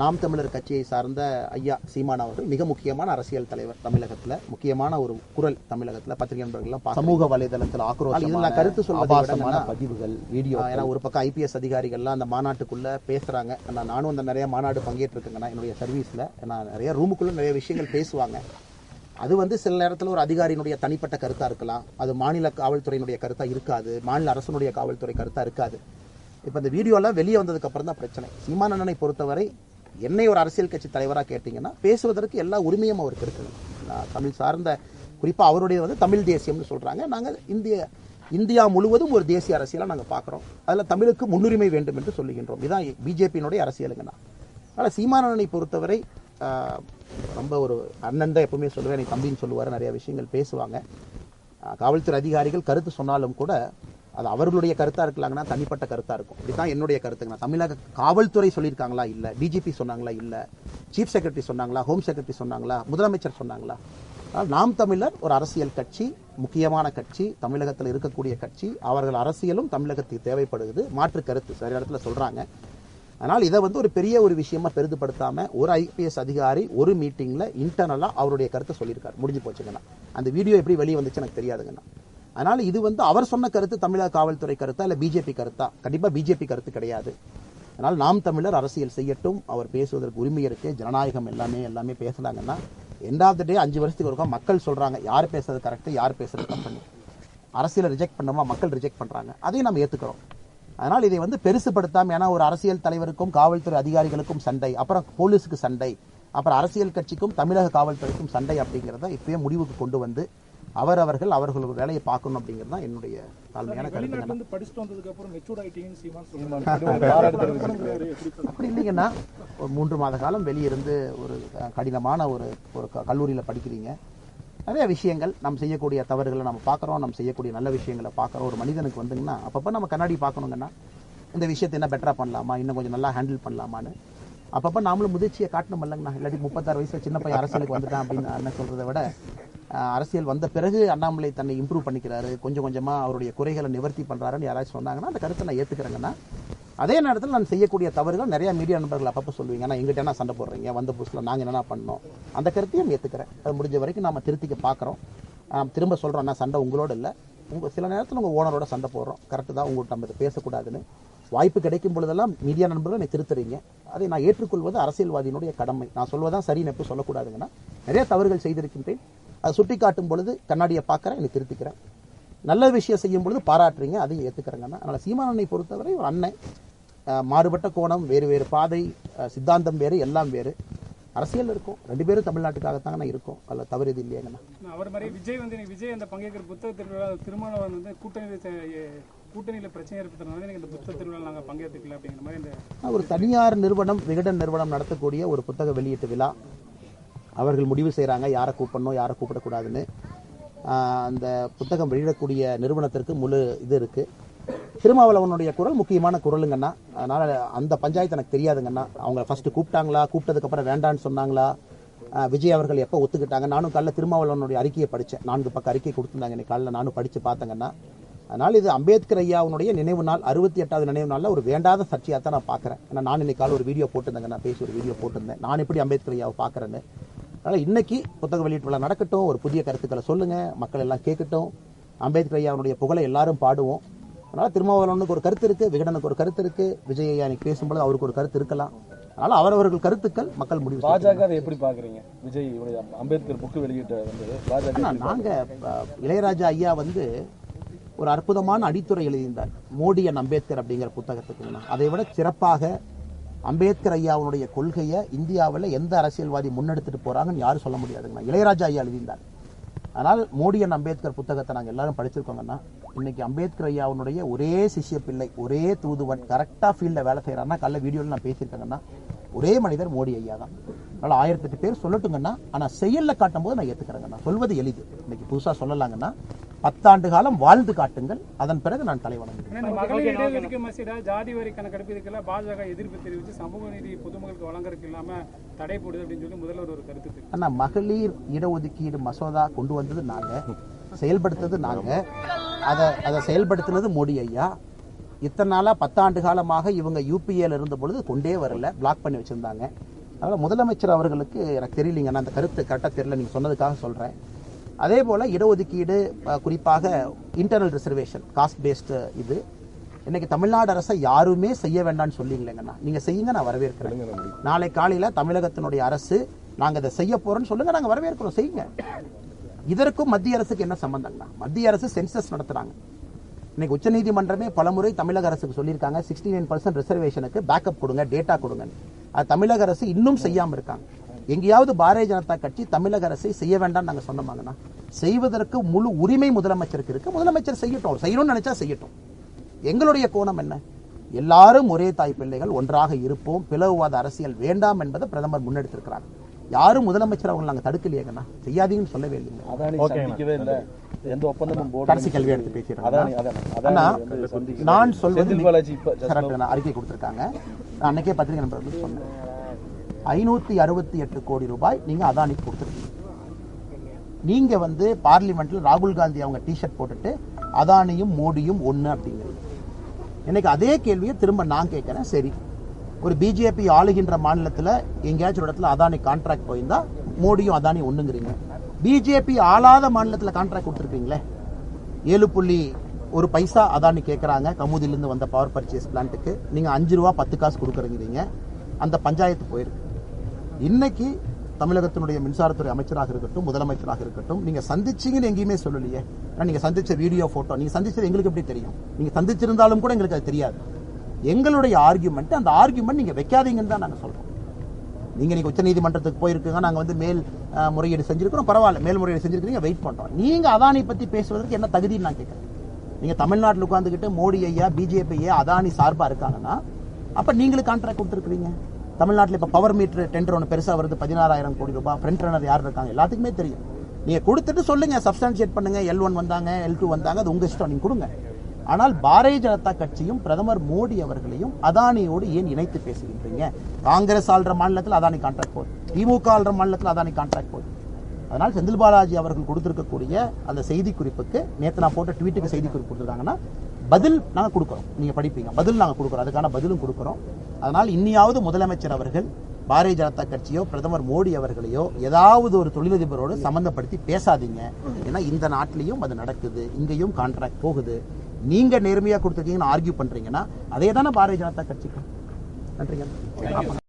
A: நாம் தமிழர் கட்சியை சார்ந்த ஐயா சீமான் அவர்கள் மிக முக்கியமான அரசியல் தலைவர் தமிழகத்தில் முக்கியமான ஒரு குரல் தமிழகத்தில் பத்திரிகை நண்பர்கள்லாம் சமூக வலைதளத்தில் ஆக்ரோஷம் இதில் நான் கருத்து சொல்வதை பதிவுகள் வீடியோ ஏன்னா ஒரு பக்கம் ஐபிஎஸ் அதிகாரிகள்லாம் அந்த மாநாட்டுக்குள்ள பேசுறாங்க. நான் நானும் அந்த நிறைய மாநாடு பங்கேற்றிருக்கேங்கண்ணா என்னுடைய சர்வீஸ்ல நான் நிறைய ரூமுக்குள்ள நிறைய விஷயங்கள் பேசுவாங்க. அது வந்து சில நேரத்தில் ஒரு அதிகாரியினுடைய தனிப்பட்ட கருத்தா இருக்கலாம். அது மாநில காவல்துறையினுடைய கருத்தா இருக்காது. மாநில அரசனுடைய காவல்துறை கருத்தா இருக்காது. இப்போ இந்த வீடியோலாம் வெளியே வந்ததுக்கு அப்புறம் தான் பிரச்சனை சீமானண்ணனை பொறுத்தவரை என்னை ஒரு அரசியல் கட்சி தலைவராக கேட்டிங்கன்னா பேசுவதற்கு எல்லா உரிமையும் அவருக்கு இருக்குது. நான் தமிழ் சார்ந்த குறிப்பாக அவருடைய வந்து தமிழ் தேசியம்னு சொல்கிறாங்க நாங்கள் இந்திய இந்தியா முழுவதும் ஒரு தேசிய அரசியலாக நாங்கள் பார்க்குறோம் அதில் தமிழுக்கு முன்னுரிமை வேண்டும் என்று சொல்லுகின்றோம். இதுதான் பிஜேபியினுடைய அரசியலுங்கண்ணா ஆனால் சீமானனை பொறுத்தவரை ரொம்ப ஒரு அண்ணன் தான் எப்பவுமே சொல்லுவேன் எனக்கு தம்பின்னு சொல்லுவார் நிறைய விஷயங்கள் பேசுவாங்க. காவல்துறை அதிகாரிகள் கருத்து சொன்னாலும் கூட அது அவர்களுடைய கருத்தா இருக்கலாங்கன்னா தனிப்பட்ட கருத்தா இருக்கும். இதுதான் என்னுடைய கருத்துங்கண்ணா தமிழக காவல்துறை சொல்லியிருக்காங்களா இல்ல? டிஜிபி சொன்னாங்களா இல்ல? சீஃப் செக்ரட்டரி சொன்னாங்களா? ஹோம் செக்ரட்டரி சொன்னாங்களா? முதலமைச்சர் சொன்னாங்களா? ஆனால் நாம் தமிழர் ஒரு அரசியல் கட்சி முக்கியமான கட்சி தமிழகத்தில் இருக்கக்கூடிய கட்சி. அவர்கள் அரசியலும் தமிழகத்துக்கு தேவைப்படுகிறது. மாற்று கருத்து சரியான இடத்துல சொல்றாங்க. ஆனால் இதை வந்து ஒரு பெரிய ஒரு விஷயமா பெரிதுபடுத்தாம ஒரு ஐபிஎஸ் அதிகாரி ஒரு மீட்டிங்ல இன்டர்னலா அவருடைய கருத்தை சொல்லியிருக்காரு. முடிஞ்சு போச்சுங்கண்ணா. அந்த வீடியோ எப்படி வெளியே வந்துச்சு எனக்கு தெரியாதுங்கண்ணா. அதனால இது வந்து அவர் சொன்ன கருத்து தமிழக காவல்துறை கருத்தா இல்ல பிஜேபி கருத்தா? கண்டிப்பா பிஜேபி கருத்து கிடையாது. அதனால் நாம் தமிழர் அரசியல் செய்யட்டும் அவர் பேசுவதற்கு உரிமை இருக்கு ஜனநாயகம் எல்லாமே எல்லாமே பேசுனாங்கன்னா எண்ட் ஆஃப் த டே அஞ்சு வருஷத்துக்கு ஒருக்கா மக்கள் சொல்றாங்க யார் பேசுறது கரெக்டு யார் பேசுறது தப்புன்னு அரசியலை ரிஜெக்ட் பண்ணோமா மக்கள் ரிஜெக்ட் பண்றாங்க. அதையும் நம்ம ஏத்துக்கிறோம். அதனால் இதை வந்து பெருசுப்படுத்தாமல் ஏன்னா ஒரு அரசியல் தலைவருக்கும் காவல்துறை அதிகாரிகளுக்கும் சண்டை அப்புறம் போலீஸுக்கு சண்டை அப்புறம் அரசியல் கட்சிக்கும் தமிழக காவல்துறைக்கும் சண்டை அப்படிங்கிறத இப்பயே முடிவுக்கு கொண்டு வந்து அவரவர்கள் அவர்களோட வேலையை பார்க்கணும் அப்படிங்கிறது தான் என்னுடைய தாழ்மையான
D: இருந்து படிச்சுட்டு வந்ததுக்கு அப்புறம்?
A: அப்படி இல்லைங்கன்னா ஒரு மூன்று மாத காலம் வெளியிருந்து ஒரு கடினமான ஒரு ஒரு கல்லூரியில படிக்கிறீங்க. நிறைய விஷயங்கள் நம்ம செய்யக்கூடிய தவறுகளை நம்ம பார்க்குறோம். நம்ம செய்யக்கூடிய நல்ல விஷயங்களை பார்க்குறோம். ஒரு மனிதனுக்கு வந்துங்கன்னா அப்பப்போ நம்ம கண்ணாடி பார்க்கணுங்கன்னா இந்த விஷயத்தை என்ன பெட்டரா பண்ணலாமா? இன்னும் கொஞ்சம் நல்லா ஹேண்டில் பண்ணலாமான்னு. அப்பப்போ நாமளும் முதிர்ச்சியை காட்டணும் இல்லைங்கண்ணா. இல்லாட்டி முப்பத்தாறு வயசுல சின்ன பையன் அரசியலுக்கு வந்துட்டான் அப்படின்னு அண்ணன் சொல்றதை விட அரசியல் வந்த பிறகு அண்ணாமலை தன்னை இம்ப்ரூவ் பண்ணிக்கிறாரு. கொஞ்சம் கொஞ்சமாக அவருடைய குறைகளை நிவர்த்தி பண்ணுறாருன்னு யாராச்சும் சொன்னாங்கன்னா அந்த கருத்தை நான் ஏற்றுக்கிறேங்கன்னா அதே நேரத்தில் நான் செய்யக்கூடிய தவறுகள் நிறையா மீடியா நண்பர்கள் அப்பப்போ சொல்லுவீங்க. ஆனால் எங்கிட்ட என்ன சண்டை போடுறீங்க? வந்த புதுசில் நாங்கள் என்னென்ன பண்ணோம்? அந்த கருத்தையும் ஏற்றுக்கிறேன் அது முடிஞ்ச வரைக்கும் நாம் திருத்திக்க பார்க்குறோம் திரும்ப சொல்கிறோம் அண்ணா சண்டை உங்களோட இல்லை. உங்கள் சில நேரத்தில் உங்கள் ஓனரோட சண்டை போடுறோம். கரெக்டு தான். உங்கள்கிட்ட நம்ம இதை பேசக்கூடாதுன்னு. வாய்ப்பு கிடைக்கும் பொழுதெல்லாம் மீடியா நண்பர்கள் என்னை திருத்துறீங்க. அதை நான் ஏற்றுக்கொள்வது அரசியல்வாதியினுடைய கடமை. நான் சொல்வதான் சரின்னு எப்போ சொல்லக்கூடாதுங்கன்னா நிறைய தவறுகள் செய்திருக்கின்றேன். அதை சுட்டி காட்டும் பொழுது கண்ணாடியை பார்க்குறேன் என்னை திருத்திக்கிறேன். நல்ல விஷயம் செய்யும் பொழுது பாராட்டுறீங்க அதையும் ஏற்றுக்கிறேங்கண்ணா அதனால் சீமானனை பொறுத்தவரை ஒரு அண்ணன் மாறுபட்ட கோணம் வேறு வேறு பாதை சித்தாந்தம் வேறு எல்லாம் வேறு. அரசியல் இருக்கும். ரெண்டு பேரும் தமிழ்நாட்டுக்காகத்தாங்கண்ணா இருக்கும். அதில் தவறு இது இல்லையாங்கண்ணா
F: அவர் மாதிரி விஜய் வந்து எனக்கு விஜய் அந்த பங்கேற்கிற புத்தக திருவிழா திருமணம் வந்து எ- கூட்டணியில் பிரச்சனை எனக்கு இந்த புத்தக திருவிழா நாங்கள் பங்கேற்றுக்கல அப்படிங்கிற மாதிரி இந்த
A: ஒரு தனியார் நிறுவனம் விகடன் நிறுவனம் நடத்தக்கூடிய ஒரு புத்தக வெளியீட்டு விழா. அவர்கள் முடிவு செய்கிறாங்க யாரை கூப்பிடணும் யாரை கூப்பிடக்கூடாதுன்னு. அந்த புத்தகம் வெளியிடக்கூடிய நிறுவனத்திற்கு முழு இது இருக்குது திருமாவளவனுடைய குரல் முக்கியமான குரலுங்கண்ணா. அதனால் அந்த பஞ்சாயத்து எனக்கு தெரியாதுங்கண்ணா. அவங்க ஃபஸ்ட்டு கூப்பிட்டாங்களா கூப்பிட்டதுக்கப்புறம் வேண்டான்னு சொன்னாங்களா? விஜய் அவர்கள் எப்போ ஒத்துக்கிட்டாங்க? நானும் காலைல திருமாவளவனுடைய அறிக்கையை படித்தேன் நான்கு பக்கம் அறிக்கை கொடுத்துருந்தாங்க. இன்னைக்கு காலைல நானும் படித்து பார்த்தேங்கண்ணா. அதனால் இது அம்பேத்கர் ஐயாவுடைய நினைவு நாள் அறுபத்தி எட்டாவது நினைவு நாளில் ஒரு வேண்டாத சர்ச்சையாக தான் நான் பார்க்குறேன். ஏன்னா நான் இன்னைக்கு காலை ஒரு வீடியோ போட்டிருந்தேங்க நான் பேசி ஒரு வீடியோ போட்டிருந்தேன். நான் எப்படி அம்பேத்கர் ஐயாவை பார்க்குறேன்னு. அதனால் இன்னைக்கு புத்தக வெளியீட்டு விழா நடக்கட்டும் ஒரு புதிய கருத்துக்களை சொல்லுங்க மக்கள் எல்லாம் கேட்கட்டும். அம்பேத்கர் ஐயாவுடைய புகழை எல்லாரும் பாடுவோம். அதனால திருமாவளவனுக்கு ஒரு கருத்து இருக்கு விகடனுக்கு ஒரு கருத்து இருக்கு விஜய் ஐயா இன்னைக்கு பேசும்போது அவருக்கு ஒரு கருத்து இருக்கலாம். அதனால அவரவர்கள் கருத்துக்கள் மக்கள் முடிவு.
C: பாஜக அதை எப்படி பாக்குறீங்க விஜய் அம்பேத்கர் புக்கு வெளியிட்ட வந்து பாஜக
A: நாங்க இளையராஜா ஐயா வந்து ஒரு அற்புதமான அடித்துறை எழுதியிருந்தார். மோடி அண்ட் அம்பேத்கர் அப்படிங்கிற புத்தகத்துக்கு. அதை விட சிறப்பாக அம்பேத்கர் ஐயாவுடைய கொள்கையை இந்தியாவில் எந்த அரசியல்வாதி முன்னெடுத்துட்டு போறாங்கன்னு யாரும் சொல்ல முடியாதுங்கண்ணா. இளையராஜா ஐயா எழுதியிருந்தார். அதனால் மோடி அண்ட் அம்பேத்கர் புத்தகத்தை நாங்கள் எல்லாரும் படிச்சிருக்கோங்கன்னா இன்னைக்கு அம்பேத்கர் ஐயாவுடைய ஒரே சிஷ்ய பிள்ளை ஒரே தூதுவன் கரெக்டாக ஃபீல்டில் வேலை செய்கிறான்னா கல்ல வீடியோவில் நான் பேசியிருக்கேங்கன்னா ஒரே மனிதர் மோடி ஐயா தான். அதனால் ஆயிரத்தெட்டு பேர் சொல்லட்டுங்கன்னா ஆனால் செயலில் காட்டும்போது நான் ஏற்றுக்கிறேங்கண்ணா சொல்வது எளிது. இன்னைக்கு புதுசாக சொல்லலாங்கன்னா பத்தாண்டு காலம் வாழ்ந்து காட்டுங்கள். அதன் பிறகு நான் தலைவணங்குகிறேன்
F: ஜாதி வரி கணக்கெடுப்பு இதுக்கெல்லாம் பாஜக எதிர்ப்பு தெரிவித்து சமூக நீதி பொதுமக்களுக்கு வழங்குறதுக்கு இல்லாம தடை போடுது அப்படின்னு சொல்லி முதல்வர் ஒரு கருத்து.
A: ஆனா மகளிர் இடஒதுக்கீடு மசோதா கொண்டு வந்தது நாங்க. செயல்படுத்தது நாங்க. அதை அதை செயல்படுத்தினது மோடி ஐயா. இத்தனை நாளா பத்தாண்டு காலமாக இவங்க யூபிஏல இருந்த பொழுது கொண்டே வரல பிளாக் பண்ணி வச்சிருந்தாங்க. அதனால முதலமைச்சர் அவர்களுக்கு எனக்கு தெரியலீங்க. நான் அந்த கருத்து கரெக்டாக தெரியல. நீங்க சொன்னதுக்காக சொல்றேன். அதே போல இடஒதுக்கீடு குறிப்பாக இன்டர்னல் ரிசர்வேஷன் காஸ்ட் பேஸ்டு இது. இன்னைக்கு தமிழ்நாடு அரசை யாருமே செய்ய வேண்டாம்னு சொல்லிங்களேங்கண்ணா நீங்க செய்யுங்க நான் வரவேற்கிறேன். நாளை காலையில தமிழகத்தினுடைய அரசு நாங்க இதை செய்ய போறோம்னு சொல்லுங்க நாங்க வரவேற்கிறோம். செய்யுங்க. இதற்கும் மத்திய அரசுக்கு என்ன சம்பந்தம்னா மத்திய அரசு சென்சஸ் நடத்துறாங்க. இன்னைக்கு உச்சநீதிமன்றமே பலமுறை தமிழக அரசுக்கு சொல்லியிருக்காங்க. சிக்ஸ்டி நைன் பர்சன்ட் ரிசர்வேஷனுக்கு பேக்கப் கொடுங்க டேட்டா கொடுங்க அது தமிழக அரசு இன்னும் செய்யாம இருக்காங்க. எங்கேயாவது பாரதிய ஜனதா கட்சி தமிழக அரசை செய்ய வேண்டாம் நாங்க சொன்னோமாங்கண்ணா செய்வதற்கு முழு உரிமை முதலமைச்சருக்கு இருக்கு. முதலமைச்சர் செய்யட்டும் செய்யணும்னு நினைச்சா செய்யட்டும். எங்களுடைய கோணம் என்ன? எல்லாரும் ஒரே தாய் பிள்ளைகள் ஒன்றாக இருப்போம். பிளவுவாத அரசியல் வேண்டாம் என்பதை பிரதமர் முன்னெடுத்திருக்கிறார். யாரும் முதலமைச்சர் அவங்க நாங்க தடுக்கலையேங்கண்ணா செய்யாதீங்கன்னு சொல்லவே இல்லைங்க.
C: அதானி சந்திக்கவே இல்ல. எந்த ஒப்பந்தமும்
A: கடைசி கல்வி எடுத்து
C: சந்திக்க
A: நான் சொல்வது அறிக்கை கொடுத்திருக்காங்க. நான் அன்னைக்கே பத்திரிகை நண்பர்களுக்கு சொன்னேன். ஐநூத்தி அறுபத்தி எட்டு கோடி ரூபாய் நீங்க அதானிக்கு கொடுத்துருக்கீங்க. நீங்க வந்து பார்லிமெண்ட்ல ராகுல் காந்தி அவங்க டிஷர்ட் போட்டுட்டு அதானியும் மோடியும் ஒண்ணு அப்படிங்கிறது எனக்கு அதே கேள்வியை திரும்ப நான் கேட்கிறேன். சரி. ஒரு பிஜேபி ஆளுகின்ற மாநிலத்துல எங்கேயாச்சும் ஒரு இடத்துல அதானி கான்ட்ராக்ட் போயிருந்தா மோடியும் அதானி ஒண்ணுங்கிறீங்க. பிஜேபி ஆளாத மாநிலத்துல கான்ட்ராக்ட் கொடுத்துருக்கீங்களே ஏழு புள்ளி ஒரு பைசா அதானி கேட்குறாங்க கமுதிலிருந்து வந்த பவர் பர்ச்சேஸ் பிளான்ட்டுக்கு நீங்கள் அஞ்சு ரூபா பத்து காசு கொடுக்குறீங்க அந்த பஞ்சாயத்து போயிருக்கு. இன்னைக்கு தமிழகத்தினுடைய மின்சாரத்துறை அமைச்சராக இருக்கட்டும் முதலமைச்சராக இருக்கட்டும் நீங்க சந்திச்சீங்கன்னு எங்கேயுமே சொல்லலையே. ஆனா நீங்க சந்திச்ச வீடியோ போட்டோ நீங்க சந்திச்சது எங்களுக்கு எப்படி தெரியும்? நீங்க சந்திச்சிருந்தாலும் கூட எங்களுக்கு அது தெரியாது. எங்களுடைய ஆர்கியூமெண்ட் அந்த ஆர்கியூமெண்ட் நீங்க வைக்காதீங்கன்னு தான் நாங்க சொல்றோம். நீங்க நீங்க உச்சநீதிமன்றத்துக்கு போயிருக்கீங்க நாங்க வந்து மேல் முறையீடு செஞ்சிருக்கிறோம் பரவாயில்ல மேல் முறையீடு செஞ்சிருக்கீங்க வெயிட் பண்றோம். நீங்க அதானி பத்தி பேசுவதற்கு என்ன தகுதின்னு நான் கேட்கறேன். நீங்க தமிழ்நாட்டில் உட்காந்துக்கிட்டு மோடி ஐயா பிஜேபி ஐயா அதானி சார்பா இருக்காங்கன்னா அப்ப நீங்களும் கான்ட்ராக்ட் கொடுத்துருக்கீங்க தமிழ்நாட்டில் இப்ப பவர் மீட்டர் டெண்டர் ஒன்று பெருசா வருது பதினாறாயிரம் கோடி ரூபாய் ஃப்ரண்ட் ரன்னர் யார் இருக்காங்க எல்லாத்துக்குமே தெரியும். நீங்க கொடுத்துட்டு சொல்லுங்க சப்ஸ்டான்சியேட் பண்ணுங்க எல் ஒன் வந்தாங்க எல் டூ வந்தாங்க அது உங்க இஷ்டம் நீங்க கொடுங்க. ஆனால் பாரதிய ஜனதா கட்சியும் பிரதமர் மோடி அவர்களையும் அதானியோடு ஏன் இணைத்து பேசுகின்றீங்க? காங்கிரஸ் ஆள்ற மாநிலத்தில் அதானி கான்ட்ராக்ட் போகுது திமுக ஆள்ற மாநிலத்தில் அதானி கான்ட்ராக்ட் போகுது அதனால் செந்தில் பாலாஜி அவர்கள் கொடுத்திருக்கக்கூடிய அந்த செய்தி குறிப்புக்கு நேற்று நான் போட்ட ட்வீட்டுக்கு செய்தி குறிப்பு கொடுத்துருக்காங்கன்னா பதில் நாங்கள் கொடுக்குறோம். நீங்கள் படிப்பீங்க. பதில் நாங்கள் கொடுக்குறோம். அதுக்கான பதிலும் கொடுக்குறோம். அதனால் இன்னியாவது முதலமைச்சர் அவர்கள் பாரதிய ஜனதா கட்சியோ பிரதமர் மோடி அவர்களையோ ஏதாவது ஒரு தொழிலதிபரோடு சம்பந்தப்படுத்தி பேசாதீங்க. ஏன்னா இந்த நாட்டிலையும் அது நடக்குது. இங்கேயும் கான்ட்ராக்ட் போகுது. நீங்க நேர்மையா கொடுத்துருக்கீங்கன்னு ஆர்கியூ பண்றீங்கன்னா அதே தானே பாரதிய ஜனதா கட்சிக்கு? நன்றிங்க.